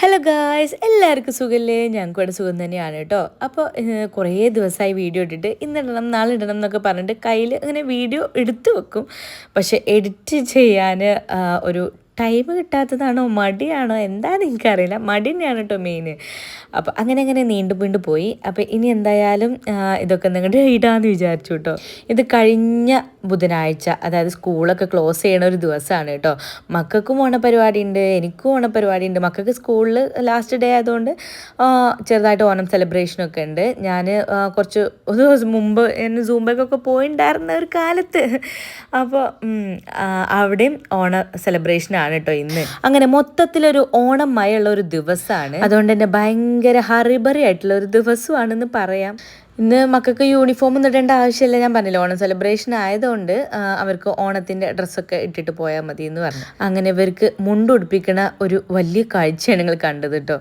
Hello guys എല്ലാവർക്കും സുഖമല്ലേ ഞങ്ങൾക്ക് ഇവിടെ സുഖം തന്നെയാണ് കേട്ടോ. അപ്പോൾ കുറേ ദിവസമായി വീഡിയോ ഇട്ടിട്ട് ഇന്നിടണം നാളെ ഇടണം എന്നൊക്കെ പറഞ്ഞിട്ട് കയ്യിൽ ഇങ്ങനെ വീഡിയോ എടുത്തു വെക്കും. പക്ഷേ എഡിറ്റ് ചെയ്യാൻ ഒരു ടൈം കിട്ടാത്തതാണോ? മടിയാണോ? എന്താണെന്ന് എനിക്കറിയില്ല. മടി തന്നെയാണ് കേട്ടോ മെയിൻ അപ്പോൾ അങ്ങനെ അങ്ങനെ നീണ്ടു വീണ്ടു പോയി. അപ്പോൾ ഇനി എന്തായാലും ഇതൊക്കെ നിങ്ങളുടെ ഇടാന്ന് വിചാരിച്ചു കേട്ടോ ഇത് കഴിഞ്ഞ ബുധനാഴ്ച അതായത് സ്കൂളൊക്കെ ക്ലോസ് ചെയ്യണ ഒരു ദിവസമാണ് കേട്ടോ മക്കൾക്കും ഓണപരിപാടി ഉണ്ട് എനിക്കും ഓണപരിപാടി ഉണ്ട് മക്കൾക്ക് സ്കൂളിൽ ലാസ്റ്റ് ഡേ ആയതുകൊണ്ട് ചെറുതായിട്ട് ഓണം സെലിബ്രേഷനൊക്കെ ഉണ്ട്. ഞാൻ കുറച്ച് ഒരു ദിവസം മുമ്പ് എന്നെ സൂമ്പേക്കൊക്കെ പോയിണ്ടായിരുന്ന ഒരു കാലത്ത്. അപ്പോൾ അവിടെയും ഓണ സെലിബ്രേഷനാണ് കേട്ടോ ഇന്ന്. അങ്ങനെ മൊത്തത്തിലൊരു ഓണം മയുള്ള ഒരു ദിവസമാണ് അതുകൊണ്ട് തന്നെ ഭയങ്കര ഹറിബറി ആയിട്ടുള്ള ഒരു ദിവസമാണെന്ന് പറയാം. ഇന്ന് മക്കൾക്ക് യൂണിഫോം ഇടേണ്ട ആവശ്യമില്ല. ഞാൻ പറഞ്ഞില്ല ഓണം സെലിബ്രേഷൻ ആയതുകൊണ്ട് അവർക്ക് ഓണത്തിന്റെ ഡ്രസ്സൊക്കെ ഇട്ടിട്ട് പോയാൽ മതി എന്ന് പറഞ്ഞു. അങ്ങനെ ഇവർക്ക് മുണ്ടുടുപ്പിക്കണ ഒരു വലിയ കാഴ്ചയാണ് നിങ്ങൾ കണ്ടത് കേട്ടോ.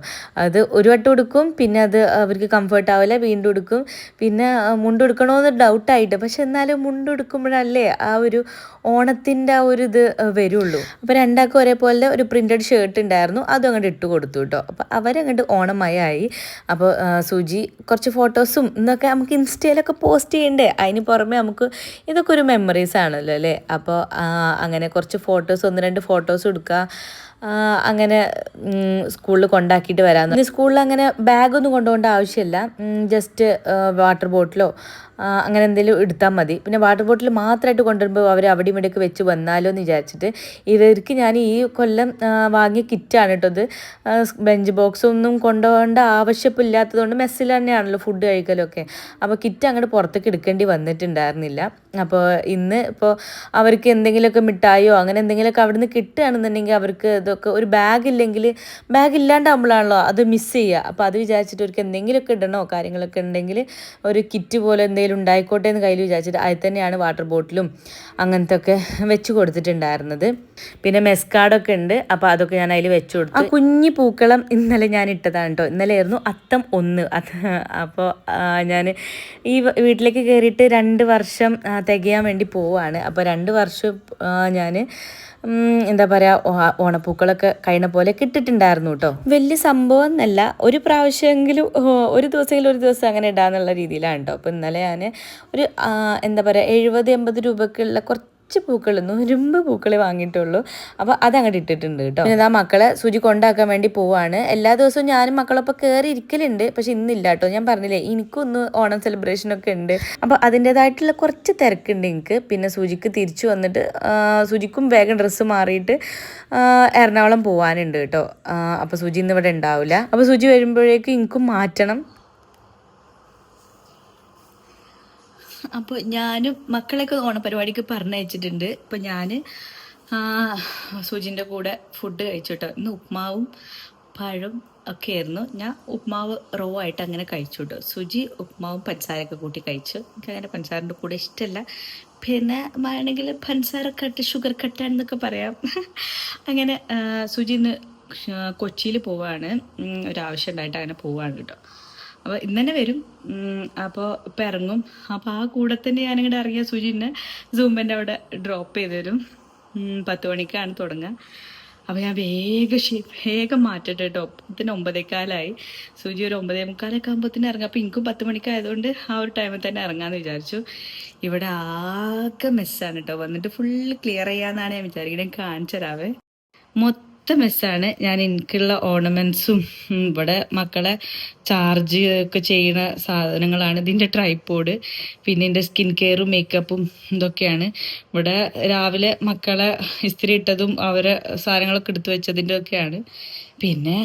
അത് ഒരു വട്ടം ഉടുക്കും പിന്നെ അത് അവർക്ക് കംഫർട്ട് ആവില്ല വീണ്ടും എടുക്കും പിന്നെ മുണ്ട് മുണ്ടുടുക്കണമെന്ന് ഡൗട്ടായിട്ട് പക്ഷെ എന്നാലും മുണ്ടുടുക്കുമ്പോഴല്ലേ ആ ഒരു ഓണത്തിന്റെ ആ ഒരു ഇത് വരുള്ളൂ. അപ്പോൾ രണ്ടാൾക്കും ഒരേപോലെ ഒരു പ്രിന്റഡ് ഷർട്ട് ഉണ്ടായിരുന്നു. അതും അങ്ങോട്ട് ഇട്ട് കൊടുത്തു കേട്ടോ. അപ്പോൾ അവരങ്ങോട്ട് ഓണമയായി. അപ്പോൾ സൂചി കുറച്ച് ഫോട്ടോസും ഇന്നൊക്കെ നമുക്ക് ഇൻസ്റ്റയിലൊക്കെ പോസ്റ്റ് ചെയ്യണ്ടേ? അതിന് പുറമെ നമുക്ക് ഇതൊക്കെ ഒരു മെമ്മറീസ് ആണല്ലോ അല്ലേ? അപ്പോൾ അങ്ങനെ കുറച്ച് ഫോട്ടോസ് ഒന്ന് രണ്ട് ഫോട്ടോസ് എടുക്കുക. അങ്ങനെ സ്കൂളിൽ കൊണ്ടാക്കിയിട്ട് വരാമെന്ന് സ്കൂളിൽ അങ്ങനെ ബാഗൊന്നും കൊണ്ടുപോകേണ്ട ആവശ്യമില്ല. ജസ്റ്റ് വാട്ടർ ബോട്ടിലോ അങ്ങനെ എന്തെങ്കിലും എടുത്താൽ മതി. പിന്നെ വാട്ടർ ബോട്ടിൽ മാത്രമായിട്ട് കൊണ്ടുവരുമ്പോൾ അവർ അവിടെ ഇവിടെയൊക്കെ വെച്ച് വന്നാലോ എന്ന് വിചാരിച്ചിട്ട് ഇവർക്ക് ഞാൻ ഈ കൊല്ലം വാങ്ങിയ കിറ്റാണ് കേട്ടോ ഇത്. ബെഞ്ച് ബോക്സ് ഒന്നും കൊണ്ടുപോകേണ്ട ആവശ്യമില്ലാത്തതുകൊണ്ട് മെസ്സിൽ തന്നെയാണല്ലോ ഫുഡ് കഴിക്കലൊക്കെ. അപ്പോൾ കിറ്റ് അങ്ങോട്ട് പുറത്തേക്ക് എടുക്കേണ്ടി വന്നിട്ടുണ്ടായിരുന്നില്ല. അപ്പോൾ ഇന്ന് ഇപ്പോൾ അവർക്ക് എന്തെങ്കിലുമൊക്കെ മിഠായിയോ അങ്ങനെ എന്തെങ്കിലുമൊക്കെ അവിടെ നിന്ന് കിട്ടുകയാണെന്നുണ്ടെങ്കിൽ അവർക്ക് ഇതൊക്കെ ഒരു ബാഗ് ഇല്ലെങ്കിൽ ബാഗ് ഇല്ലാണ്ടാകുമ്പോഴാണല്ലോ അത് മിസ് ചെയ്യുക. അപ്പോൾ അത് വിചാരിച്ചിട്ട് അവർക്ക് എന്തെങ്കിലുമൊക്കെ ഇടണോ കാര്യങ്ങളൊക്കെ ഉണ്ടെങ്കിൽ ഒരു കിറ്റ് പോലെ എന്തെങ്കിലും ഉണ്ടായിക്കോട്ടെ എന്ന് കയ്യിൽ വിചാരിച്ചിട്ട് അതിൽ തന്നെയാണ് വാട്ടർ ബോട്ടിലും അങ്ങനത്തെ ഒക്കെ വെച്ച് കൊടുത്തിട്ടുണ്ടായിരുന്നത്. പിന്നെ മെസ്കാർഡൊക്കെ ഉണ്ട്. അപ്പോൾ അതൊക്കെ ഞാൻ അതിൽ വെച്ച് കൊടുത്തു. ആ കുഞ്ഞു പൂക്കളം ഇന്നലെ ഞാൻ ഇട്ടതാണ് കേട്ടോ ഇന്നലെ ആയിരുന്നു അത്തം ഒന്ന്. അപ്പോൾ ഞാൻ ഈ വീട്ടിലേക്ക് കയറിയിട്ട് രണ്ട് വർഷം തികയാൻ വേണ്ടി പോവാണ്. അപ്പോൾ രണ്ട് വർഷം ഞാൻ എന്താ പറയാ ഓണപ്പൂക്കളൊക്കെ കഴിഞ്ഞ പോലെ കിട്ടിട്ടുണ്ടായിരുന്നു കേട്ടോ വലിയ സംഭവം എന്നല്ല ഒരു പ്രാവശ്യമെങ്കിലും ഒരു ദിവസമെങ്കിലും ഒരു ദിവസം അങ്ങനെ ഇടാന്നുള്ള രീതിയിലാണ് കേട്ടോ അപ്പോൾ ഇന്നലെ ഞാൻ ഒരു എന്താ പറയാ എഴുപത് എൺപത് രൂപക്കുള്ള കുറച്ച് കുറച്ച് പൂക്കൾ നുരുമ്പ് പൂക്കളെ വാങ്ങിയിട്ടുള്ളൂ. അപ്പോൾ അതങ്ങോട്ട് ഇട്ടിട്ടുണ്ട് കേട്ടോ പിന്നെ ആ മക്കളെ സുജി കൊണ്ടാക്കാൻ വേണ്ടി പോവാണ്. എല്ലാ ദിവസവും ഞാനും മക്കളൊപ്പം കയറി ഇരിക്കലുണ്ട്. പക്ഷെ ഇന്നില്ല കേട്ടോ ഞാൻ പറഞ്ഞില്ലേ എനിക്കൊന്ന് ഓണം സെലിബ്രേഷൻ ഒക്കെ ഉണ്ട്. അപ്പോൾ അതിന്റെതായിട്ടുള്ള കുറച്ച് തിരക്കുണ്ട് എനിക്ക്. പിന്നെ സുജിക്ക് തിരിച്ചു വന്നിട്ട് സുജിക്കും വേഗം ഡ്രസ്സ് മാറിയിട്ട് എറണാകുളം പോകാനുണ്ട് കേട്ടോ അപ്പോൾ സുജി ഇന്ന് ഇവിടെ ഉണ്ടാവില്ല അപ്പോൾ സുജി വരുമ്പോഴേക്കും എനിക്കും മാറ്റണം. അപ്പോൾ ഞാനും മക്കളെയൊക്കെ ഓണപരിപാടിക്ക് പറഞ്ഞയച്ചിട്ടുണ്ട്. അപ്പോൾ ഞാൻ സുജിന്റെ കൂടെ ഫുഡ് കഴിച്ചു കേട്ടോ ഇന്ന് ഉപ്മാവും പഴം ഒക്കെ ആയിരുന്നു. ഞാൻ ഉപ്മാവ് റോ ആയിട്ട് അങ്ങനെ കഴിച്ചു കേട്ടോ സുജി ഉപ്മാവും പഞ്ചസാരയൊക്കെ കൂട്ടി കഴിച്ചു. എനിക്ക് അങ്ങനെ പഞ്ചസാരന്റെ കൂടെ ഇഷ്ടമല്ല പിന്നെ വേണമെങ്കിൽ പഞ്ചസാര കട്ട് ഷുഗർ കട്ടാണെന്നൊക്കെ പറയാം. അങ്ങനെ സുജി ഇന്ന് കൊച്ചിയിൽ പോവാണ്. ഉം, ഒരാവശ്യം ഉണ്ടായിട്ട് അങ്ങനെ പോവാണ് കേട്ടോ. അപ്പോൾ ഇന്ന് തന്നെ വരും അപ്പോൾ ഇപ്പം ഇറങ്ങും. അപ്പോൾ ആ കൂടെ തന്നെ ഞാനിങ്ങോട്ട് ഇറങ്ങിയ സുജിനെ സൂമ്പന്റെ അവിടെ ഡ്രോപ്പ് ചെയ്ത് തരും. പത്ത് മണിക്കാണ് തുടങ്ങുക അപ്പോൾ ഞാൻ വേഗം വേഗം മാറ്റട്ടെ കേട്ടോ ഇതിന് ഒമ്പതേക്കാലായി സുജി ഒരു ഒമ്പതേ മുക്കാലൊക്കെ ആകുമ്പോഴത്തേന് ഇറങ്ങാം. അപ്പോൾ എനിക്കും പത്ത് മണിക്കായതുകൊണ്ട് ആ ഒരു ടൈമിൽ തന്നെ ഇറങ്ങാമെന്ന് വിചാരിച്ചു. ഇവിടെ ആകെ മെസ്സാണ് കേട്ടോ വന്നിട്ട് ഫുള്ള് ക്ലിയർ ചെയ്യാമെന്നാണ് ഞാൻ വിചാരിക്കുന്നത് കാണിച്ചു തരാവേ. മൊത്തം മെസ്സാണ് ഞാൻ എനിക്കുള്ള ഓർണമെന്റ്സും ഇവിടെ മക്കളെ ചാർജ് ഒക്കെ ചെയ്യുന്ന സാധനങ്ങളാണ്. ഇതിന്റെ ട്രൈപ്പോഡ് പിന്നെ എന്റെ സ്കിൻ കെയറും മേക്കപ്പും ഇതൊക്കെയാണ്. ഇവിടെ രാവിലെ മക്കളെ ഇസ്തിരി ഇട്ടതും അവരെ സാധനങ്ങളൊക്കെ എടുത്തു വെച്ചതിന്റെ ഒക്കെയാണ് പിന്നെ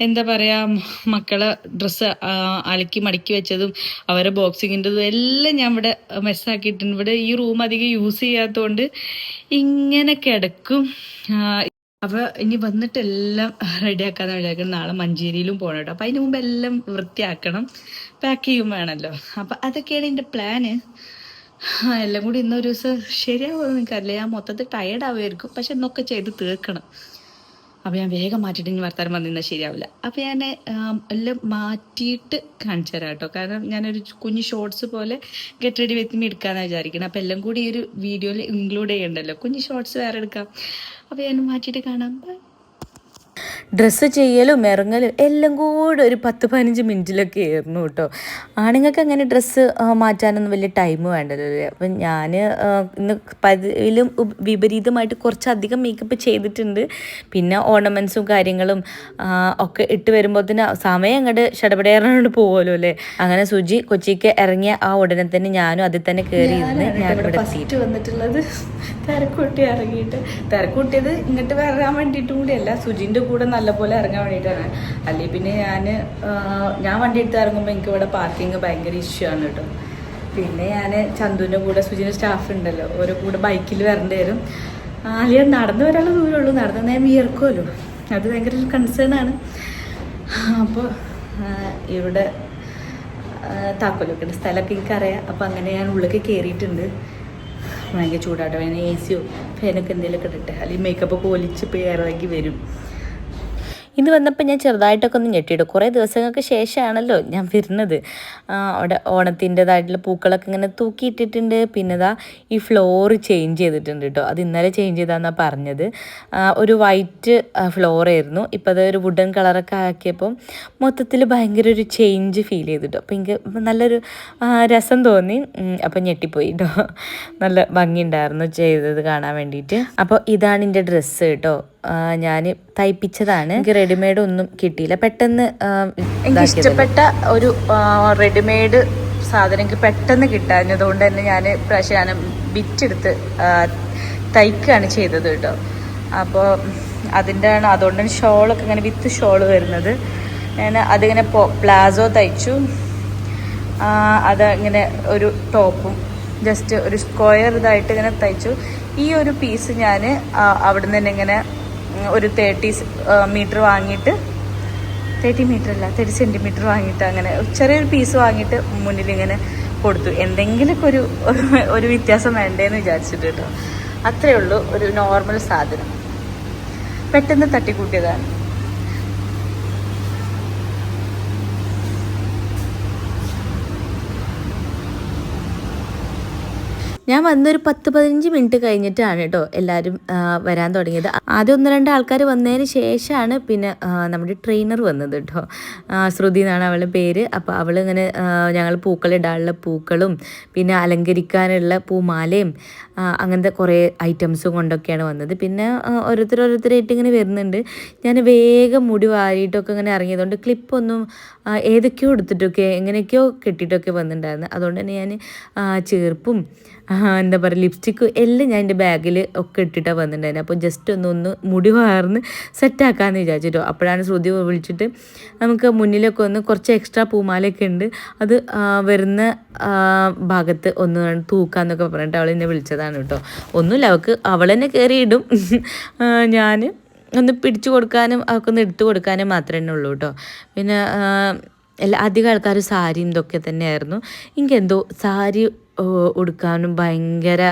എന്താ പറയുക മക്കളെ ഡ്രസ്സ് അലക്കി മടക്കി വെച്ചതും അവരെ ബോക്സിങ്ങിന്റെതും എല്ലാം ഞാൻ ഇവിടെ മെസ്സാക്കിയിട്ടുണ്ട് ഇവിടെ ഈ റൂം അധികം യൂസ് ചെയ്യാത്തതുകൊണ്ട് ഇങ്ങനെ കിടക്കും. അപ്പോൾ ഇനി വന്നിട്ട് എല്ലാം റെഡിയാക്കാന്ന് വിചാരിക്കണം നാളെ മഞ്ചേരിയിലും പോകണം കേട്ടോ. അപ്പം അതിന് മുമ്പ് എല്ലാം വൃത്തിയാക്കണം. പാക്ക് ചെയ്യും വേണമല്ലോ. അപ്പം അതൊക്കെയാണ് എന്റെ പ്ലാന് എല്ലാം കൂടി ഇന്നൊരു ദിവസം ശരിയാവുമെന്ന് എനിക്കറിയില്ല. ഞാൻ മൊത്തത്തിൽ ടയേർഡ് ആവുമായിരിക്കും. പക്ഷെ ഇന്നൊക്കെ ചെയ്ത് തീർക്കണം. അപ്പോൾ ഞാൻ വേഗം മാറ്റിയിട്ട് ഇനി വർത്താനം വന്നിരുന്നാൽ ശരിയാവില്ല. അപ്പോൾ ഞാൻ എല്ലാം മാറ്റിയിട്ട് കാണിച്ചു തരാം കേട്ടോ. കാരണം ഞാനൊരു കുഞ്ഞു ഷോർട്സ് പോലെ ഗെറ്റ് റെഡി വെത്തി എടുക്കാമെന്ന് വിചാരിക്കണം. അപ്പോൾ എല്ലാം കൂടി ഈ ഒരു വീഡിയോയിൽ ഇൻക്ലൂഡ് ചെയ്യണ്ടല്ലോ. കുഞ്ഞു ഷോർട്സ് വേറെ എടുക്കാം. അപ്പോൾ ഞാൻ മാറ്റിയിട്ട് കാണാം. ഡ്രസ്സ് ചെയ്യലും ഇറങ്ങലും എല്ലാം കൂടെ ഒരു പത്ത് പതിനഞ്ച് മിനിറ്റിലൊക്കെ ആയിരുന്നു കേട്ടോ. ആണുങ്ങൾക്ക് അങ്ങനെ ഡ്രസ്സ് മാറ്റാനൊന്നും വലിയ ടൈം വേണ്ടല്ലോ അല്ലേ അപ്പം ഞാൻ ഇന്ന് പതിലും വിപരീതമായിട്ട് കുറച്ചധികം മേക്കപ്പ് ചെയ്തിട്ടുണ്ട്. പിന്നെ ഓർണമെന്റ്സും കാര്യങ്ങളും ഒക്കെ ഇട്ട് വരുമ്പോഴത്തേന് സമയം അങ്ങോട്ട് ഷടപടയറങ്ങോട്ട് പോകുമല്ലോ അല്ലേ? അങ്ങനെ സുജി കൊച്ചിക്ക് ഇറങ്ങിയ ആ ഉടനെ തന്നെ ഞാനും അതിൽ തന്നെ കയറി ഇരുന്ന് ഞാൻ ഇവിടെ വന്നിട്ടുള്ളത്. തിരക്കൂട്ടി ഇറങ്ങിയിട്ട്. തിരക്കൂട്ടിയത് ഇങ്ങോട്ട് വരാൻ വേണ്ടിയിട്ടും കൂടിയല്ല. സുജിന്റെ കൂടെ നല്ലപോലെ ഇറങ്ങാൻ വേണ്ടിയിട്ടാണ്. അല്ലെങ്കിൽ പിന്നെ ഞാൻ ഞാൻ വണ്ടി എടുത്ത് ഇറങ്ങുമ്പോൾ എനിക്ക് ഇവിടെ പാർക്കിംഗ് ഭയങ്കര ഇഷ്യൂ ആണ് കേട്ടോ. പിന്നെ ഞാൻ ചന്തുവിന്റെ കൂടെ സുജിന്റെ സ്റ്റാഫ് ഉണ്ടല്ലോ ഓരോ കൂടെ ബൈക്കിൽ വരേണ്ടി വരും. അല്ലെങ്കിൽ നടന്നു വരാനുള്ള ദൂരമുള്ളൂ നടന്നു ഞാൻ വിയർക്കുമല്ലോ അത് ഭയങ്കര ഒരു കൺസേൺ ആണ്. അപ്പോൾ ഇവിടെ താക്കോലൊക്കെ സ്ഥലമൊക്കെ എനിക്കറിയാം. അപ്പോൾ അങ്ങനെ ഞാൻ ഉള്ളിലേക്ക് കയറിയിട്ടുണ്ട് ഭയങ്കര ചൂടാട്ടോ. വേണേൽ എ സിയോ ഫാനൊക്കെ എന്തെങ്കിലുമൊക്കെ ഇട്ടിട്ട്. അല്ലെങ്കിൽ മേക്കപ്പ് പോലിച്ച് ഇപ്പോൾ ഇറങ്ങി വരും. ഇന്ന് വന്നപ്പോൾ ഞാൻ ചെറുതായിട്ടൊക്കെ ഒന്ന് ഞെട്ടിയിടും. കുറേ ദിവസങ്ങൾക്ക് ശേഷമാണല്ലോ ഞാൻ വരുന്നത്. അവിടെ ഓണത്തിന്റെതായിട്ടുള്ള പൂക്കളൊക്കെ ഇങ്ങനെ തൂക്കിയിട്ടിട്ടുണ്ട്. പിന്നെ ഇതാ ഈ ഫ്ലോർ ചേഞ്ച് ചെയ്തിട്ടുണ്ട് കേട്ടോ. അത് ഇന്നലെ ചേഞ്ച് ചെയ്താന്നാണ് പറഞ്ഞത്. ഒരു വൈറ്റ് ഫ്ലോറായിരുന്നു ഇപ്പോൾ അത് ഒരു വുഡൻ കളറൊക്കെ ആക്കിയപ്പം മൊത്തത്തിൽ ഭയങ്കര ഒരു ചേഞ്ച് ഫീൽ ചെയ്തിട്ടോ അപ്പോൾ എനിക്ക് നല്ലൊരു രസം തോന്നി. അപ്പം ഞെട്ടിപ്പോയി കേട്ടോ. നല്ല ഭംഗിയുണ്ടായിരുന്നു ചെയ്തത് കാണാൻ വേണ്ടിയിട്ട്. അപ്പോൾ ഇതാണ് എന്റെ ഡ്രസ്സ് കേട്ടോ. ഞാൻ തയ്പ്പിച്ചതാണ്. എനിക്ക് റെഡിമെയ്ഡ് ഒന്നും കിട്ടിയില്ല. പെട്ടെന്ന് എനിക്ക് ഇഷ്ടപ്പെട്ട ഒരു റെഡിമെയ്ഡ് സാധനം എനിക്ക് പെട്ടെന്ന് കിട്ടാഞ്ഞതുകൊണ്ട് തന്നെ ഞാൻ പ്രാവശ്യം ഞാൻ ബിറ്റെടുത്ത് തയ്ക്കുകയാണ് ചെയ്തത് കേട്ടോ. അപ്പോൾ അതിന്റെ ആണ് അതുകൊണ്ടാണ് ഷോളൊക്കെ ഇങ്ങനെ വിത്ത് ഷോൾ വരുന്നത്. ഞാൻ അതിങ്ങനെ പ്ലാസോ തയ്ച്ചു. ആ, അത് ഇങ്ങനെ ഒരു ടോപ്പും ജസ്റ്റ് ഒരു സ്ക്വയർ ഇതായിട്ട് ഇങ്ങനെ തയ്ച്ചു. ഈ ഒരു പീസ് ഞാൻ അവിടെ നിന്ന് തന്നെ ഇങ്ങനെ ഒരു തേർട്ടി മീറ്റർ വാങ്ങിയിട്ട് തേർട്ടി മീറ്റർ അല്ല തേർട്ടി സെന്റിമീറ്റർ വാങ്ങിയിട്ട് അങ്ങനെ ചെറിയൊരു പീസ് വാങ്ങിയിട്ട് മുന്നിൽ ഇങ്ങനെ കൊടുത്തു. എന്തെങ്കിലുമൊക്കെ ഒരു ഒരു വ്യത്യാസം വേണ്ടേന്ന് വിചാരിച്ചിട്ട് കേട്ടോ അത്രയേ ഉള്ളൂ ഒരു നോർമൽ സാധനം. പെട്ടെന്ന് തട്ടിക്കൂട്ടിയതാണ്. ഞാൻ വന്നൊരു പത്ത് പതിനഞ്ച് മിനിറ്റ് കഴിഞ്ഞിട്ടാണ് കേട്ടോ എല്ലാവരും വരാൻ തുടങ്ങിയത്. ആദ്യം ഒന്ന് രണ്ട് ആൾക്കാർ വന്നതിന് ശേഷമാണ് പിന്നെ നമ്മുടെ ട്രെയിനർ വന്നത് കേട്ടോ. ശ്രുതി എന്നാണ് അവളുടെ പേര്. അപ്പോൾ അവൾ ഇങ്ങനെ ഞങ്ങൾ പൂക്കളിടാനുള്ള പൂക്കളും പിന്നെ അലങ്കരിക്കാനുള്ള പൂമാലയും അങ്ങനത്തെ കുറേ ഐറ്റംസും കൊണ്ടൊക്കെയാണ് വന്നത്. പിന്നെ ഓരോരുത്തർ ഓരോരുത്തരായിട്ട് ഇങ്ങനെ വരുന്നുണ്ട്. ഞാൻ വേഗം മുടി വാരിയിട്ടൊക്കെ ഇങ്ങനെ ഇറങ്ങിയതുകൊണ്ട് ക്ലിപ്പൊന്നും ഏതൊക്കെയോ എടുത്തിട്ടൊക്കെ എങ്ങനെയൊക്കെയോ കെട്ടിയിട്ടൊക്കെ വന്നിട്ടുണ്ടായിരുന്നു. അതുകൊണ്ട് തന്നെ ഞാൻ ചെറുപ്പും എന്താ പറയുക ലിപ്സ്റ്റിക്കും എല്ലാം ഞാൻ എന്റെ ബാഗിൽ ഒക്കെ ഇട്ടിട്ടാണ് വന്നിട്ടുണ്ടായിരുന്നു. അപ്പോൾ ജസ്റ്റ് ഒന്ന് ഒന്ന് മുടി വാർന്ന് സെറ്റാക്കാമെന്ന് വിചാരിച്ചിട്ടോ. അപ്പോഴാണ് ശ്രുതി വിളിച്ചിട്ട് നമുക്ക് മുന്നിലൊക്കെ ഒന്ന് കുറച്ച് എക്സ്ട്രാ പൂമാലയൊക്കെ ഉണ്ട്. അത് വരുന്ന ഭാഗത്ത് ഒന്ന് തൂക്കാന്നൊക്കെ പറഞ്ഞിട്ട് അവൾ എന്നെ വിളിച്ചതാണ് കേട്ടോ. ഒന്നുമില്ല അവൾക്ക് അവൾ തന്നെ കയറിയിടും ഞാൻ ഒന്ന് പിടിച്ചു കൊടുക്കാനും അവൾക്കൊന്ന് എടുത്തു കൊടുക്കാനും മാത്രമേ ഉള്ളൂ കേട്ടോ. പിന്നെ എല്ലാ അധികം ആൾക്കാർ സാരിയും ഇതൊക്കെ തന്നെയായിരുന്നു. എനിക്കെന്തോ സാരി ഉടുക്കാനും ഭയങ്കര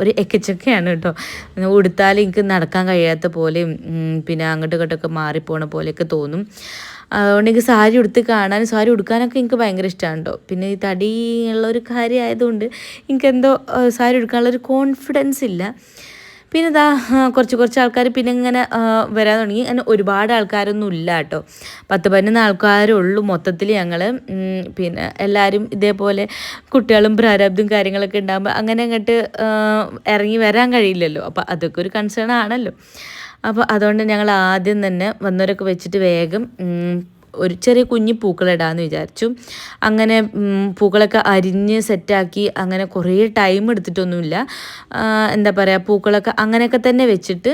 ഒരു എക്കച്ചൊക്കെയാണ് കേട്ടോ. ഉടുത്താൽ എനിക്ക് നടക്കാൻ കഴിയാത്ത പോലെയും പിന്നെ അങ്ങോട്ടും ഇങ്ങോട്ടൊക്കെ മാറിപ്പോണ പോലെയൊക്കെ തോന്നും. അതുകൊണ്ട് എനിക്ക് സാരി ഉടുത്ത് കാണാനും സാരി ഉടുക്കാനൊക്കെ എനിക്ക് ഭയങ്കര ഇഷ്ടമാണ് കേട്ടോ. പിന്നെ ഈ തടിയുള്ള ഒരു കാര്യമായതുകൊണ്ട് എനിക്കെന്തോ സാരി ഉടുക്കാനുള്ളൊരു കോൺഫിഡൻസ് ഇല്ല. പിന്നെ ഇതാ കുറച്ച് കുറച്ച് ആൾക്കാർ പിന്നെ ഇങ്ങനെ വരാൻ തുടങ്ങി. അങ്ങനെ ഒരുപാട് ആൾക്കാരൊന്നും ഇല്ല കേട്ടോ. പത്ത് പതിനൊന്ന് ആൾക്കാരേ ഉള്ളൂ മൊത്തത്തിൽ ഞങ്ങൾ പിന്നെ എല്ലാവരും ഇതേപോലെ കുട്ടികളും പ്രാരാബ്ദും കാര്യങ്ങളൊക്കെ ഉണ്ടാകുമ്പോൾ അങ്ങനെ അങ്ങോട്ട് ഇറങ്ങി വരാൻ കഴിയില്ലല്ലോ. അപ്പോൾ അതൊക്കെ ഒരു കൺസേൺ ആണല്ലോ. അപ്പോൾ അതുകൊണ്ട് ഞങ്ങൾ ആദ്യം തന്നെ വന്നവരൊക്കെ വെച്ചിട്ട് വേഗം ഒരു ചെറിയ കുഞ്ഞു പൂക്കളിടാമെന്ന് വിചാരിച്ചു. അങ്ങനെ പൂക്കളൊക്കെ അരിഞ്ഞ് സെറ്റാക്കി അങ്ങനെ കുറേ ടൈം എടുത്തിട്ടൊന്നുമില്ല. എന്താ പറയുക പൂക്കളൊക്കെ അങ്ങനെയൊക്കെ തന്നെ വെച്ചിട്ട്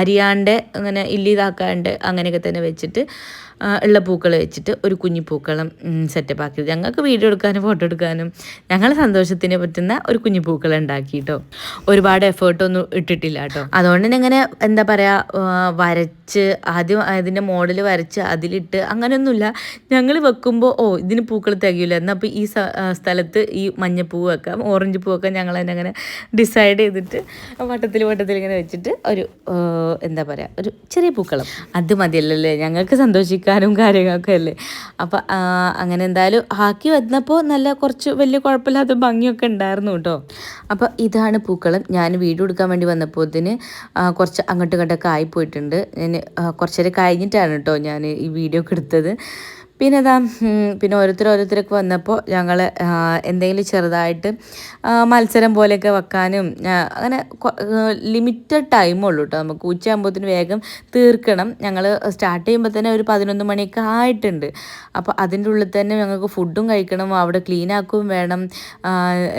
അരിയാണ്ട് അങ്ങനെ ഇല്ലിതാക്കാണ്ട് അങ്ങനെയൊക്കെ തന്നെ വെച്ചിട്ട് ഉള്ള പൂക്കൾ വെച്ചിട്ട് ഒരു കുഞ്ഞു പൂക്കളം സെറ്റപ്പ് ആക്കി. ഞങ്ങൾക്ക് വീഡിയോ എടുക്കാനും ഫോട്ടോ എടുക്കാനും ഞങ്ങളെ സന്തോഷത്തിന് പറ്റുന്ന ഒരു കുഞ്ഞു പൂക്കളം ഉണ്ടാക്കി കേട്ടോ ഒരുപാട് എഫേർട്ടൊന്നും ഇട്ടിട്ടില്ല കേട്ടോ. അതുകൊണ്ട് ഇങ്ങനെ എന്താ പറയുക വരച്ച് ആദ്യം അതിന്റെ മോഡൽ വരച്ച് അതിലിട്ട് അങ്ങനെയൊന്നുമില്ല ഞങ്ങൾ വെക്കുമ്പോൾ ഓ ഇതിന് പൂക്കൾ തികയില്ല എന്നാൽ അപ്പോൾ ഈ സ്ഥലത്ത് ഈ മഞ്ഞപ്പൂ വെക്കാം ഓറഞ്ച് പൂ വെക്കാം ഞങ്ങൾ തന്നെ അങ്ങനെ ഡിസൈഡ് ചെയ്തിട്ട് വട്ടത്തിൽ വട്ടത്തിൽ ഇങ്ങനെ വെച്ചിട്ട് ഒരു എന്താ പറയുക ഒരു ചെറിയ പൂക്കളം. അത് മതിയല്ലല്ലേ? ഞങ്ങൾക്ക് സന്തോഷിക്കാനും കാര്യങ്ങളൊക്കെ അല്ലേ? അപ്പോൾ അങ്ങനെ എന്തായാലും ആക്കി വന്നപ്പോൾ നല്ല കുറച്ച് വലിയ കുഴപ്പമില്ലാത്ത ഭംഗിയൊക്കെ ഉണ്ടായിരുന്നു കേട്ടോ. അപ്പോൾ ഇതാണ് പൂക്കളം. ഞാൻ വീട് കൊടുക്കാൻ വേണ്ടി വന്നപ്പോൾ ഇതിന് കുറച്ച് അങ്ങോട്ടും ഇങ്ങോട്ടൊക്കെ ആയിപ്പോയിട്ടുണ്ട്. ഞാൻ കുറച്ചേരെ കഴിഞ്ഞിട്ടാണ് കേട്ടോ ഞാൻ ഈ വീഡിയോ ഒക്കെ എടുത്തത് എടുത്തത് പിന്നെ ഉം, പിന്നെ ഓരോരുത്തർ ഓരോരുത്തരൊക്കെ വന്നപ്പോൾ ഞങ്ങൾ എന്തെങ്കിലും ചെറുതായിട്ട് മത്സരം പോലെയൊക്കെ വെക്കാനും അങ്ങനെ ലിമിറ്റഡ് ടൈമുള്ളൂ കേട്ടോ നമുക്ക് ഉച്ചയാകുമ്പോഴത്തേന് വേഗം തീർക്കണം. ഞങ്ങൾ സ്റ്റാർട്ട് ചെയ്യുമ്പോൾ തന്നെ ഒരു പതിനൊന്ന് മണിയൊക്കെ ആയിട്ടുണ്ട്. അപ്പോൾ അതിന്റെ ഉള്ളിൽ തന്നെ ഞങ്ങൾക്ക് ഫുഡും കഴിക്കണം അവിടെ ക്ലീൻ ആക്കുകയും വേണം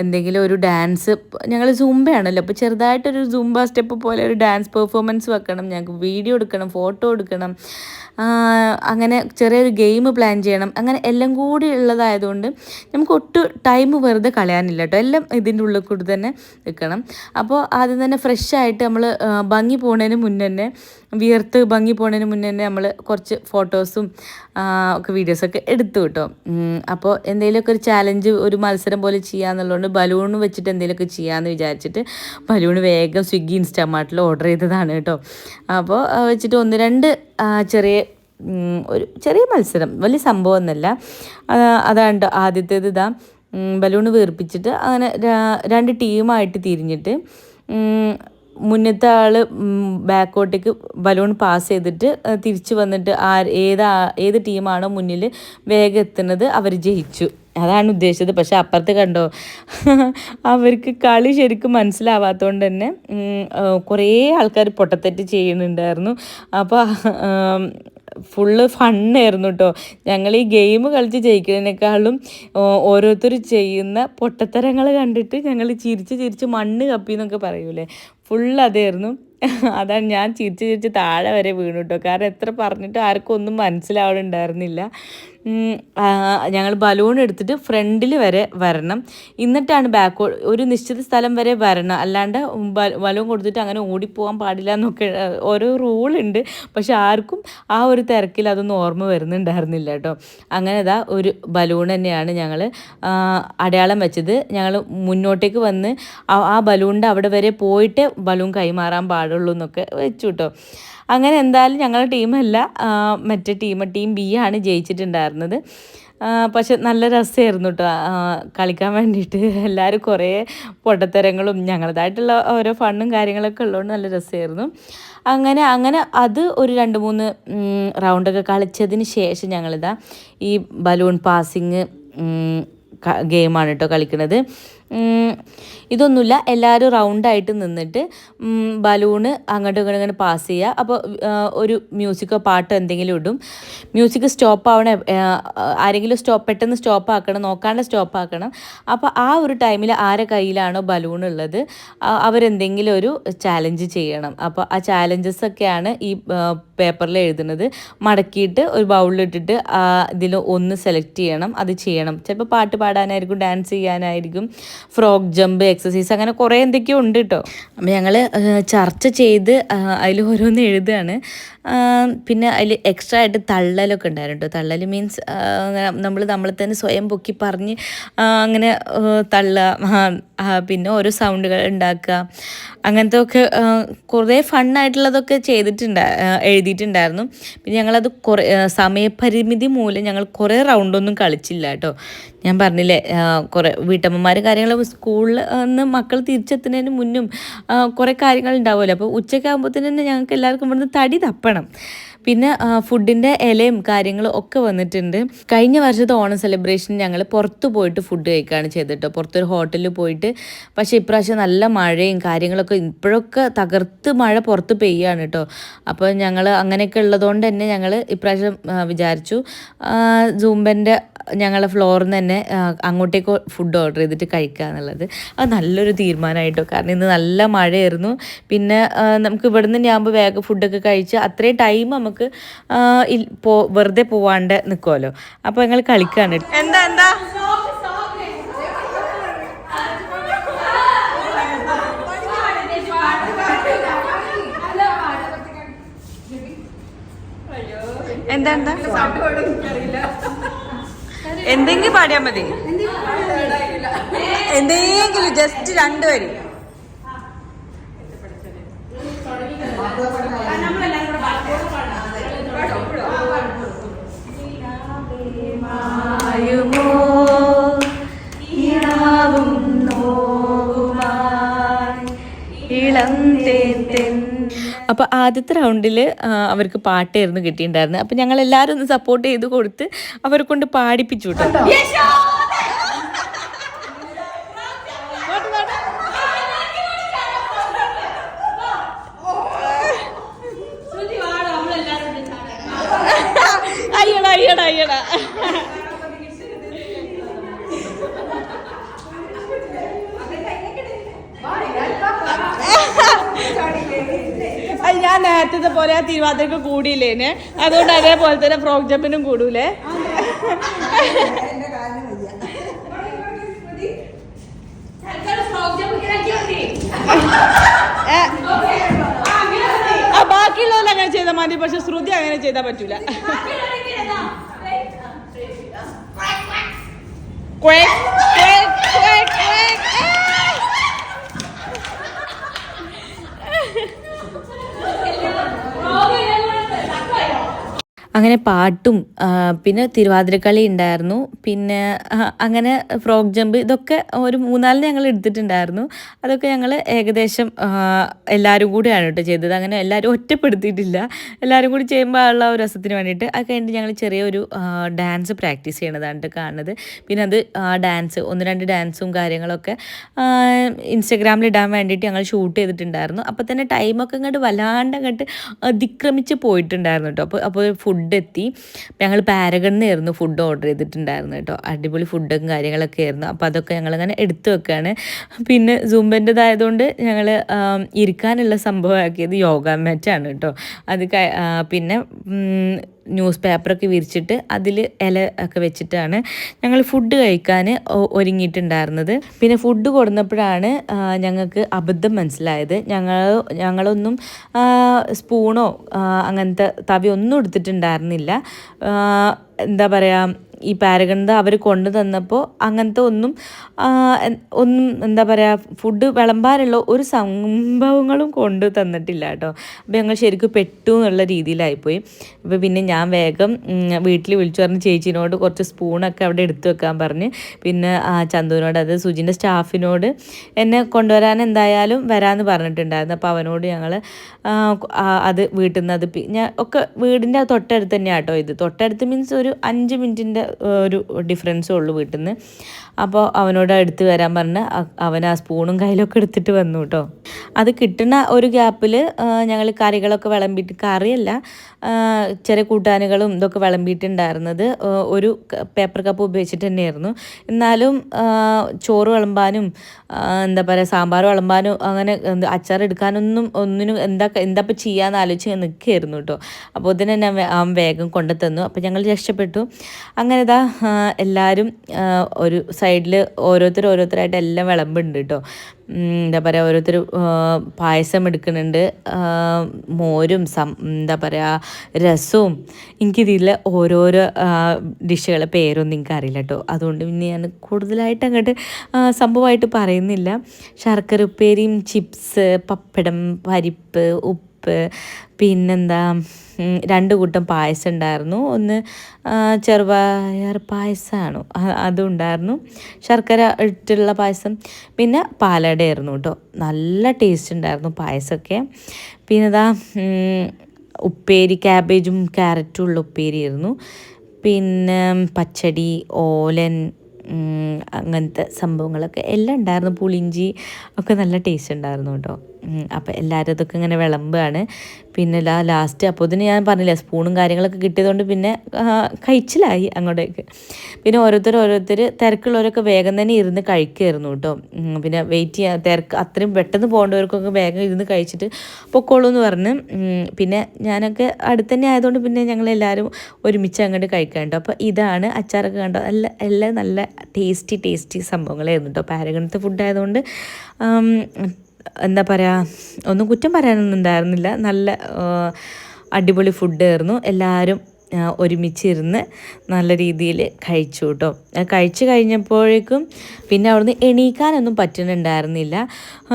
എന്തെങ്കിലും ഒരു ഡാൻസ് ഞങ്ങൾ സുംബയാണല്ലോ അപ്പോൾ ചെറുതായിട്ടൊരു സുംബ സ്റ്റെപ്പ് പോലെ ഒരു ഡാൻസ് പെർഫോമൻസ് വെക്കണം. ഞങ്ങൾക്ക് വീഡിയോ എടുക്കണം ഫോട്ടോ എടുക്കണം. അങ്ങനെ ചെറിയൊരു ഗെയിം പ്ലാൻ ചെയ്യണം. അങ്ങനെ എല്ലാം കൂടി ഉള്ളതായതുകൊണ്ട് നമുക്ക് ഒട്ടും ടൈം വെറുതെ കളയാനില്ല കേട്ടോ എല്ലാം ഇതിന്റെ ഉള്ളിൽ കൂടി തന്നെ നിൽക്കണം. അപ്പോൾ ആദ്യം തന്നെ ഫ്രഷ് ആയിട്ട് നമ്മൾ ഭംഗി പോണതിന് മുന്നേ തന്നെ വിയർത്ത് ഭംഗി പോണതിന് മുന്നേ തന്നെ നമ്മൾ കുറച്ച് ഫോട്ടോസും ഒക്കെ വീഡിയോസൊക്കെ എടുത്തു കേട്ടോ അപ്പോൾ എന്തെങ്കിലുമൊക്കെ ഒരു ചാലഞ്ച് ഒരു മത്സരം പോലെ ചെയ്യാന്നുള്ളതുകൊണ്ട് ബലൂൺ വെച്ചിട്ട് എന്തെങ്കിലുമൊക്കെ ചെയ്യാമെന്ന് വിചാരിച്ചിട്ട് ബലൂൺ വേഗം സ്വിഗ്ഗി ഇൻസ്റ്റാമാർട്ടിൽ ഓർഡർ ചെയ്തതാണ് കേട്ടോ അപ്പോൾ വെച്ചിട്ട് ഒന്ന് രണ്ട് ചെറിയ ഒരു ചെറിയ മത്സരം വലിയ സംഭവമൊന്നുമല്ല. ആ, അതാണ് ട്ടോ ആദ്യത്തേത് ഇതാ ബലൂൺ വീർപ്പിച്ചിട്ട് അങ്ങനെ രണ്ട് ടീമായിട്ട് തിരിഞ്ഞിട്ട് മുന്നത്തെ ആൾ ബാക്കോട്ടേക്ക് ബലൂൺ പാസ് ചെയ്തിട്ട് തിരിച്ചു വന്നിട്ട് ആ ഏതാ ഏത് ടീമാണോ മുന്നിൽ വേഗം എത്തുന്നത് അവർ ജയിച്ചു. അതാണ് ഉദ്ദേശിച്ചത്. പക്ഷെ അപ്പുറത്ത് കണ്ടോ അവർക്ക് കളി ശരിക്കും മനസ്സിലാവാത്തതുകൊണ്ട് തന്നെ കുറേ ആൾക്കാർ പൊട്ടത്തെറ്റ് ചെയ്യുന്നുണ്ടായിരുന്നു. അപ്പോൾ ഫുള്ള് ഫണ്ണായിരുന്നു കേട്ടോ ഞങ്ങൾ ഈ ഗെയിം കളിച്ച് ജയിക്കുന്നതിനേക്കാളും ഓരോരുത്തർ ചെയ്യുന്ന പൊട്ടത്തരങ്ങൾ കണ്ടിട്ട് ഞങ്ങൾ ചിരിച്ച് ചിരിച്ച് മണ്ണ് കപ്പി എന്നൊക്കെ പറയൂലേ? ഫുൾ അതായിരുന്നു. അതാണ് ഞാൻ ചിരിച്ച് ചിരിച്ച് താഴെ വരെ വീണു കേട്ടോ കാരണം എത്ര പറഞ്ഞിട്ട് ആർക്കും ഒന്നും മനസ്സിലാവണുണ്ടായിരുന്നില്ല ഞങ്ങൾ ബലൂൺ എടുത്തിട്ട് ഫ്രണ്ടിൽ വരെ വരണം. എന്നിട്ടാണ് ബാക്ക് ഒരു നിശ്ചിത സ്ഥലം വരെ വരണം. അല്ലാണ്ട് ബലൂൺ കൊടുത്തിട്ട് അങ്ങനെ ഓടിപ്പോകാൻ പാടില്ല എന്നൊക്കെ ഓരോ റൂളുണ്ട് പക്ഷെ ആർക്കും ആ ഒരു തിരക്കിൽ അതൊന്നും ഓർമ്മ വരുന്നുണ്ടായിരുന്നില്ല കേട്ടോ. അങ്ങനെ ഇതാ ഒരു ബലൂൺ തന്നെയാണ് ഞങ്ങൾ അടയാളം വെച്ചത്. ഞങ്ങൾ മുന്നോട്ടേക്ക് വന്ന് ആ ബലൂണിന്റെ അവിടെ വരെ പോയിട്ട് ബലൂൺ കൈമാറാൻ പാടുള്ളൂ എന്നൊക്കെ വെച്ചു കേട്ടോ. അങ്ങനെ എന്തായാലും ഞങ്ങളുടെ ടീമല്ല മറ്റേ ടീം ടീം ബി ആണ് ജയിച്ചിട്ടുണ്ടായിരുന്നത്. പക്ഷെ നല്ല രസമായിരുന്നു കേട്ടോ കളിക്കാൻ വേണ്ടിയിട്ട് എല്ലാവരും കുറേ പൊട്ടത്തരങ്ങളും ഞങ്ങളതായിട്ടുള്ള ഓരോ ഫണ്ണും കാര്യങ്ങളൊക്കെ ഉള്ളതുകൊണ്ട് നല്ല രസമായിരുന്നു. അങ്ങനെ അങ്ങനെ അത് ഒരു രണ്ട് മൂന്ന് റൗണ്ടൊക്കെ കളിച്ചതിന് ശേഷം ഞങ്ങളിതാ ഈ ബലൂൺ പാസിങ് ഗെയിമാണ് കേട്ടോ കളിക്കുന്നത് ഇതൊന്നുമില്ല. എല്ലാവരും റൗണ്ടായിട്ട് നിന്നിട്ട് ബലൂണ് അങ്ങോട്ടും ഇങ്ങോട്ടും ഇങ്ങനെ പാസ് ചെയ്യുക. അപ്പോൾ ഒരു മ്യൂസിക്കോ പാട്ടോ എന്തെങ്കിലും ഇടും. മ്യൂസിക് സ്റ്റോപ്പ് ആവണ ആരെങ്കിലും സ്റ്റോപ്പ് പെട്ടെന്ന് സ്റ്റോപ്പ് ആക്കണം നോക്കാണ്ട് സ്റ്റോപ്പ് ആക്കണം. അപ്പോൾ ആ ഒരു ടൈമിൽ ആരെ കയ്യിലാണോ ബലൂൺ ഉള്ളത് അവരെന്തെങ്കിലും ഒരു ചാലഞ്ച് ചെയ്യണം. അപ്പോൾ ആ ചാലഞ്ചസ് ഒക്കെയാണ് ഈ പേപ്പറിൽ എഴുതുന്നത്. മടക്കിയിട്ട് ഒരു ബൗളിലിട്ടിട്ട് ഇതിൽ ഒന്ന് സെലക്ട് ചെയ്യണം. അത് ചെയ്യണം. ചിലപ്പോൾ പാട്ട് പാടാനായിരിക്കും ഡാൻസ് ചെയ്യാനായിരിക്കും. ഫ്രോക്ക് ജമ്പ് എക്സസൈസ് അങ്ങനെ കുറേ എന്തൊക്കെയോ ഉണ്ട് കേട്ടോ അപ്പം ഞങ്ങൾ ചർച്ച ചെയ്ത് അതിൽ ഓരോന്ന് എഴുതുകയാണ്. പിന്നെ അതിൽ എക്സ്ട്രാ ആയിട്ട് തള്ളലൊക്കെ ഉണ്ടായിരുന്നു കേട്ടോ തള്ളൽ മീൻസ് നമ്മൾ നമ്മൾ തന്നെ സ്വയം പൊക്കി പറഞ്ഞ് അങ്ങനെ തള്ള പിന്നെ ഓരോ സൗണ്ടുകൾ ഉണ്ടാക്കുക. അങ്ങനത്തെ ഒക്കെ കുറേ ഫണ്ണായിട്ടുള്ളതൊക്കെ ചെയ്തിട്ടുണ്ടാ എഴുതിയിട്ടുണ്ടായിരുന്നു. പിന്നെ ഞങ്ങളത് കുറേ സമയപരിമിതി മൂലം ഞങ്ങൾ കുറേ റൗണ്ടൊന്നും കളിച്ചില്ല കേട്ടോ ഞാൻ പറഞ്ഞില്ലേ കുറേ വീട്ടമ്മമാർ കാര്യങ്ങൾ സ്കൂളിൽ നിന്ന് മക്കൾ തിരിച്ചെത്തുന്നതിന് മുന്നും കുറേ കാര്യങ്ങൾ ഉണ്ടാവുമല്ലോ. അപ്പോൾ ഉച്ചയ്ക്കാകുമ്പോഴത്തേന് തന്നെ ഞങ്ങൾക്ക് എല്ലാവർക്കും ഇവിടുന്ന് തടി തപ്പണം. പിന്നെ ഫുഡിന്റെ ഇലയും കാര്യങ്ങളും ഒക്കെ വന്നിട്ടുണ്ട്. കഴിഞ്ഞ വർഷത്തെ ഓണം സെലിബ്രേഷൻ ഞങ്ങൾ പുറത്ത് പോയിട്ട് ഫുഡ് കഴിക്കുകയാണ് ചെയ്തിട്ടോ. പുറത്തൊരു ഹോട്ടലിൽ പോയിട്ട്. പക്ഷേ ഇപ്രാവശ്യം നല്ല മഴയും കാര്യങ്ങളൊക്കെ ഇപ്പോഴൊക്കെ തകർത്ത് മഴ പുറത്ത് പെയ്യാണ് കേട്ടോ അപ്പോൾ ഞങ്ങൾ അങ്ങനെയൊക്കെ ഉള്ളതുകൊണ്ട് തന്നെ ഞങ്ങൾ ഇപ്രാവശ്യം വിചാരിച്ചു. ജൂമ്പന്റെ ഞങ്ങളെ ഫ്ലോറിൽ നിന്ന് തന്നെ അങ്ങോട്ടേക്ക് ഫുഡ് ഓർഡർ ചെയ്തിട്ട് കഴിക്കുക എന്നുള്ളത്. അത് നല്ലൊരു തീരുമാനമായിട്ടോ കാരണം ഇന്ന് നല്ല മഴയായിരുന്നു. പിന്നെ നമുക്ക് ഇവിടെ നിന്ന് ആകുമ്പോൾ വേഗം ഫുഡൊക്കെ കഴിച്ച് അത്രയും ടൈം നമുക്ക് പോ വെറുതെ പോവാണ്ട് നിൽക്കുമല്ലോ അപ്പോൾ ഞങ്ങൾ കളിക്കാണ് എന്താ എന്താ എന്തെങ്കിലും പാടിയാ മതി എന്തെങ്കിലും ജസ്റ്റ് രണ്ടുപേരും അപ്പോൾ ആദ്യത്തെ റൗണ്ടിൽ അവർക്ക് പാട്ടായിരുന്നു കിട്ടിയിട്ടുണ്ടായിരുന്നത്. അപ്പോൾ ഞങ്ങൾ എല്ലാരും ഒന്ന് സപ്പോർട്ട് ചെയ്ത് കൊടുത്ത് അവരെ കൊണ്ട് പാടിപ്പിച്ചു കേട്ടോ അയ്യടാ അയ്യടാ അയ്യടാ. അത് ഞാൻ നേരത്തെ പോലെ ആ തിരുവാതിരക്ക് കൂടിയില്ലേന് അതുകൊണ്ട് അതേപോലെ തന്നെ ഫ്രോക്ക് ജമ്പിനും കൂടൂലേ? ബാക്കിയുള്ളവർ അങ്ങനെ ചെയ്താൽ മതി പക്ഷെ ശ്രുതി അങ്ങനെ ചെയ്താൽ പറ്റൂല. Quack, quack, quack, quack. അങ്ങനെ പാട്ടും പിന്നെ തിരുവാതിരക്കളി ഉണ്ടായിരുന്നു. പിന്നെ അങ്ങനെ ഫ്രോക്ക് ജമ്പ് ഇതൊക്കെ ഒരു മൂന്നാലിന് ഞങ്ങൾ എടുത്തിട്ടുണ്ടായിരുന്നു. അതൊക്കെ ഞങ്ങൾ ഏകദേശം എല്ലാവരും കൂടിയാണ് കേട്ടോ ചെയ്തത്. അങ്ങനെ എല്ലാവരും ഒറ്റപ്പെടുത്തിയിട്ടില്ല. എല്ലാവരും കൂടി ചെയ്യുമ്പോൾ ഉള്ള ഒരു രസത്തിന് വേണ്ടിയിട്ട് അത് കഴിഞ്ഞിട്ട് ഞങ്ങൾ ചെറിയൊരു ഡാൻസ് പ്രാക്ടീസ് ചെയ്യണതാണ് കാണുന്നത്. പിന്നെ അത് ഡാൻസ് ഒന്ന് രണ്ട് ഡാൻസും കാര്യങ്ങളൊക്കെ ഇൻസ്റ്റഗ്രാമിൽ ഇടാൻ വേണ്ടിയിട്ട് ഞങ്ങൾ ഷൂട്ട് ചെയ്തിട്ടുണ്ടായിരുന്നു. അപ്പോൾ തന്നെ ടൈമൊക്കെ ഇങ്ങോട്ട് വല്ലാണ്ട് അങ്ങോട്ട് അതിക്രമിച്ച് പോയിട്ടുണ്ടായിരുന്നു കേട്ടോ. അപ്പോൾ അപ്പോൾ ഫുഡ് എത്തി ഞങ്ങൾ പാരഗണിന്നായിരുന്നു ഫുഡ് ഓർഡർ ചെയ്തിട്ടുണ്ടായിരുന്നു കേട്ടോ. അടിപൊളി ഫുഡും കാര്യങ്ങളൊക്കെ ആയിരുന്നു. അപ്പോൾ അതൊക്കെ ഞങ്ങളിങ്ങനെ എടുത്തു വെക്കുകയാണ് പിന്നെ സൂമ്പന്റെതായതുകൊണ്ട് ഞങ്ങൾ ഇരിക്കാനുള്ള സംഭവമാക്കിയത് യോഗ മാറ്റാണ് കേട്ടോ. അത് പിന്നെ ന്യൂസ് പേപ്പറൊക്കെ വിരിച്ചിട്ട് അതിൽ ഇല ഒക്കെ വെച്ചിട്ടാണ് ഞങ്ങൾ ഫുഡ് കഴിക്കാൻ ഒരുങ്ങിയിട്ടുണ്ടായിരുന്നത്. പിന്നെ ഫുഡ് കൊടുന്നപ്പോഴാണ് ഞങ്ങൾക്ക് അബദ്ധം മനസ്സിലായത്. ഞങ്ങൾ ഞങ്ങളൊന്നും സ്പൂണോ അങ്ങനത്തെ തവി ഒന്നും എടുത്തിട്ടുണ്ടായിരുന്നില്ല. എന്താ പറയുക ഈ പാരഗണ്ട് അവർ കൊണ്ടു തന്നപ്പോൾ അങ്ങനത്തെ ഒന്നും ഒന്നും എന്താ പറയുക ഫുഡ് വിളമ്പാനുള്ള ഒരു സംഭവങ്ങളും കൊണ്ട് തന്നിട്ടില്ല കേട്ടോ. അപ്പോൾ ഞങ്ങൾ ശരിക്കും പെട്ടു എന്നുള്ള രീതിയിലായിപ്പോയി. അപ്പോൾ പിന്നെ ഞാൻ വേഗം വീട്ടിൽ വിളിച്ചു പറഞ്ഞ് ചേച്ചീനോട് കുറച്ച് സ്പൂണൊക്കെ അവിടെ എടുത്തു വെക്കാൻ പറഞ്ഞ്. പിന്നെ ചന്തുവിനോട് അത് സുജിന്റെ സ്റ്റാഫിനോട് എന്നെ കൊണ്ടുവരാൻ എന്തായാലും വരാമെന്ന് പറഞ്ഞിട്ടുണ്ടായിരുന്നു. അപ്പോൾ അവനോട് ഞങ്ങൾ അത് വീട്ടിൽ നിന്ന് അത് ഞാൻ ഒക്കെ വീടിന്റെ തൊട്ടടുത്ത് തന്നെയാണ് കേട്ടോ ഇത്. തൊട്ടടുത്ത് മീൻസ് ഒരു അഞ്ച് മിനിറ്റിന്റെ ഒരു ഡിഫറൻസേ ഉള്ളൂ വീട്ടിൽ നിന്ന് അപ്പോൾ അവനോട് എടുത്ത് വരാൻ പറഞ്ഞ് അവൻ ആ സ്പൂണും കയ്യിലൊക്കെ എടുത്തിട്ട് വന്നു കേട്ടോ അത് കിട്ടുന്ന ഒരു ഗ്യാപ്പിൽ ഞങ്ങൾ കറികളൊക്കെ വിളമ്പിയിട്ട് കറിയല്ല ചെറിയ കൂട്ടാനുകളും ഇതൊക്കെ വിളമ്പിയിട്ടുണ്ടായിരുന്നത് ഒരു പേപ്പർ കപ്പ് ഉപയോഗിച്ചിട്ട് തന്നെയായിരുന്നു. എന്നാലും ചോറ് വിളമ്പാനും എന്താ പറയുക സാമ്പാർ വിളമ്പാനും അങ്ങനെ അച്ചാർ എടുക്കാനൊന്നും ഒന്നിനും എന്താ എന്താ ഇപ്പം ചെയ്യാന്ന് ആലോചിച്ച് നിൽക്കുകയായിരുന്നു കേട്ടോ അപ്പോൾ ഇതിനെ ഞാൻ വേഗം കൊണ്ടു തന്നു അപ്പോൾ ഞങ്ങൾ രക്ഷപ്പെട്ടു. അങ്ങനെ ഇതാ ആ, എല്ലാവരും ഒരു സൈഡിൽ ഓരോരുത്തർ ഓരോരുത്തരായിട്ട് എല്ലാം വിളമ്പുണ്ട് കേട്ടോ എന്താ പറയുക ഓരോരുത്തർ പായസം എടുക്കുന്നുണ്ട്. മോരും സം എന്താ പറയുക രസവും. എനിക്കിതിൽ ഓരോരോ ഡിഷുകളെ പേരൊന്നും എനിക്ക് അറിയില്ല കേട്ടോ അതുകൊണ്ട് പിന്നെ ഞാൻ കൂടുതലായിട്ട് അങ്ങോട്ട് സംഭവമായിട്ട് പറയുന്നില്ല. ശർക്കര ഉപ്പേരിയും ചിപ്സ് പപ്പടം പരിപ്പ് ഉപ്പ് പിന്നെന്താ രണ്ട് കൂട്ടം പായസം ഉണ്ടായിരുന്നു. ഒന്ന് ചെറുപയർ പായസമാണോ അതും ഉണ്ടായിരുന്നു. ശർക്കര ഇട്ടുള്ള പായസം. പിന്നെ പാലട ആയിരുന്നു കേട്ടോ. നല്ല ടേസ്റ്റ് ഉണ്ടായിരുന്നു പായസമൊക്കെ. പിന്നെ ഇതാ ഉപ്പേരി ക്യാബേജും ക്യാരറ്റും ഉള്ള ഉപ്പേരിയായിരുന്നു പിന്നെ പച്ചടി ഓലൻ അങ്ങനത്തെ സംഭവങ്ങളൊക്കെ എല്ലാം ഉണ്ടായിരുന്നു. പുളിഞ്ചി ഒക്കെ നല്ല ടേസ്റ്റ് ഉണ്ടായിരുന്നു കേട്ടോ. അപ്പോൾ എല്ലാവരും അതൊക്കെ ഇങ്ങനെ വിളമ്പാണ്. പിന്നെ ലാ ലാസ്റ്റ് അപ്പോൾ ഇതിന് ഞാൻ പറഞ്ഞില്ല സ്പൂണും കാര്യങ്ങളൊക്കെ കിട്ടിയതുകൊണ്ട് പിന്നെ കഴിച്ചിലായി അങ്ങോട്ടേക്ക്. പിന്നെ ഓരോരുത്തർ ഓരോരുത്തർ തിരക്കുള്ളവരൊക്കെ വേഗം തന്നെ ഇരുന്ന് കഴിക്കുമായിരുന്നു കേട്ടോ. പിന്നെ വെയിറ്റ് ചെയ്യാൻ തിരക്ക് അത്രയും പെട്ടെന്ന് പോകേണ്ടവർക്കൊക്കെ വേഗം ഇരുന്ന് കഴിച്ചിട്ട് പൊക്കോളൂ എന്ന് പറഞ്ഞ്. പിന്നെ ഞാനൊക്കെ അടുത്ത് തന്നെ ആയതുകൊണ്ട് പിന്നെ ഞങ്ങൾ എല്ലാവരും ഒരുമിച്ച് അങ്ങോട്ട് കഴിക്കാൻ കേട്ടോ. അപ്പോൾ ഇതാണ് അച്ചാറൊക്കെ കണ്ടോ നല്ല എല്ലാം നല്ല ടേസ്റ്റി ടേസ്റ്റി സംഭവങ്ങളായിരുന്നു കേട്ടോ. പാരഗണത്തെ ഫുഡ് ആയതുകൊണ്ട് എന്താ പറയുക ഒന്നും കുറ്റം പറയാനൊന്നും ഉണ്ടായിരുന്നില്ല. നല്ല അടിപൊളി ഫുഡായിരുന്നു എല്ലാവരും ഒരുമിച്ചിരുന്ന് നല്ല രീതിയിൽ കഴിച്ചു കേട്ടോ. കഴിച്ചു കഴിഞ്ഞപ്പോഴേക്കും പിന്നെ അവിടുന്ന് എണീക്കാനൊന്നും പറ്റുന്നുണ്ടായിരുന്നില്ല.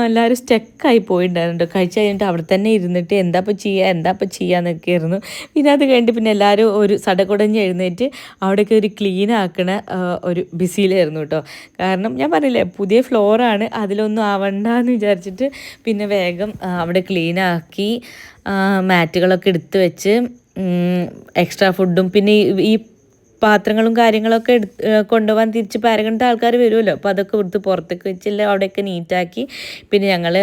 എല്ലാവരും സ്റ്റക്കായി പോയിട്ടുണ്ടായിരുന്നു കഴിച്ചു കഴിഞ്ഞിട്ട് അവിടെ തന്നെ ഇരുന്നിട്ട് എന്താ ഇപ്പോൾ ചെയ്യുക എന്താ ഇപ്പോൾ ചെയ്യാന്നൊക്കെ ആയിരുന്നു. പിന്നെ അത് കഴിഞ്ഞിട്ട് പിന്നെ എല്ലാവരും ഒരു സടകുടഞ്ഞ് എഴുന്നേറ്റ് അവിടെയൊക്കെ ഒരു ക്ലീൻ ആക്കണ ഒരു ബിസിയിലായിരുന്നു കേട്ടോ. കാരണം ഞാൻ പറഞ്ഞില്ലേ പുതിയ ഫ്ലോറാണ് അതിലൊന്നും ആവണ്ടെന്ന് വിചാരിച്ചിട്ട് പിന്നെ വേഗം അവിടെ ക്ലീൻ ആക്കി മാറ്റുകളൊക്കെ എടുത്ത് വെച്ച് എക്സ്ട്രാ ഫുഡും പിന്നെ ഈ- പാത്രങ്ങളും കാര്യങ്ങളൊക്കെ എടുത്ത് കൊണ്ടുപോകാൻ തിരിച്ച് പാരകണ്ട ആൾക്കാർ വരുമല്ലോ അപ്പോൾ അതൊക്കെ എടുത്ത് പുറത്തേക്ക് വെച്ചില്ല അവിടെയൊക്കെ നീറ്റാക്കി. പിന്നെ ഞങ്ങൾ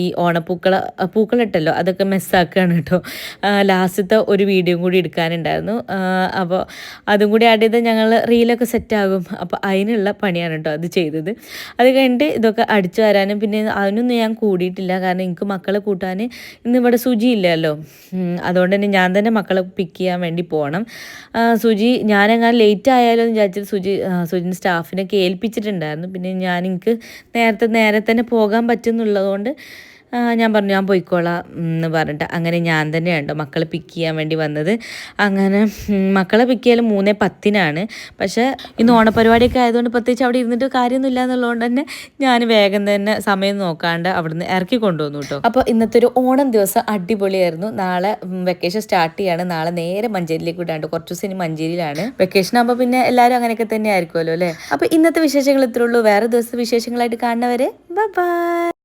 ഈ ഓണപ്പൂക്കള പൂക്കളിട്ടല്ലോ അതൊക്കെ മെസ്സാക്കുകയാണ് കേട്ടോ. ലാസ്റ്റത്തെ ഒരു വീഡിയോ കൂടി എടുക്കാനുണ്ടായിരുന്നു. അപ്പോൾ അതും കൂടി ആഡ് ചെയ്ത് ഞങ്ങൾ റീലൊക്കെ സെറ്റാകും. അപ്പോൾ അതിനുള്ള പണിയാണ് കേട്ടോ അത് ചെയ്തത്. അത് കഴിഞ്ഞിട്ട് ഇതൊക്കെ അടിച്ചു വരാനും പിന്നെ അതിനൊന്നും ഞാൻ കൂടിയിട്ടില്ല. കാരണം എനിക്ക് മക്കളെ കൂട്ടാൻ ഇന്ന് ഇവിടെ സുജി ഇല്ലല്ലോ അതുകൊണ്ട് തന്നെ ഞാൻ തന്നെ മക്കളെ പിക്ക് ചെയ്യാൻ വേണ്ടി പോകണം സുജി ഞാനെങ്ങനെ ലേറ്റ് ആയാലോ എന്ന് വിചാരിച്ചിട്ട് സുജി സുജിൻ സ്റ്റാഫിനൊക്കെ ഏൽപ്പിച്ചിട്ടുണ്ടായിരുന്നു. പിന്നെ ഞാൻ എനിക്ക് നേരത്തെ നേരെ തന്നെ പോകാൻ പറ്റുന്നുള്ളതുകൊണ്ട് ഞാൻ പറഞ്ഞു ഞാൻ പോയിക്കോളാം എന്ന് പറഞ്ഞിട്ട് അങ്ങനെ ഞാൻ തന്നെയാണ് മക്കളെ പിക്ക് ചെയ്യാൻ വേണ്ടി വന്നത്. അങ്ങനെ മക്കളെ പിക്ക് ചെയ്യൽ മൂന്നേ പത്തിനാണ്. പക്ഷേ ഇന്ന് ഓണപരിപാടിയൊക്കെ ആയതുകൊണ്ട് പ്രത്യേകിച്ച് അവിടെ ഇരുന്നിട്ട് കാര്യമൊന്നുമില്ല എന്നുള്ളതുകൊണ്ട് തന്നെ ഞാൻ വേഗം തന്നെ സമയം നോക്കാണ്ട് അവിടുന്ന് ഇറക്കി കൊണ്ടുവന്നു കേട്ടോ അപ്പോൾ ഇന്നത്തെ ഒരു ഓണം ദിവസം അടിപൊളിയായിരുന്നു. നാളെ വെക്കേഷൻ സ്റ്റാർട്ട് ചെയ്യാണ്. നാളെ നേരെ മഞ്ചേരിയിലേക്ക് വിടാണ്ട്. കുറച്ച് ദിവസം ഇനി മഞ്ചേരിയിലാണ്. വെക്കേഷൻ ആകുമ്പോൾ പിന്നെ എല്ലാവരും അങ്ങനെയൊക്കെ തന്നെ ആയിരിക്കുമല്ലോ അല്ലേ? അപ്പോൾ ഇന്നത്തെ വിശേഷങ്ങൾ ഇത്രയുള്ളൂ വേറെ ദിവസത്തെ വിശേഷങ്ങളായിട്ട് കാണുന്നവരെ ബൈ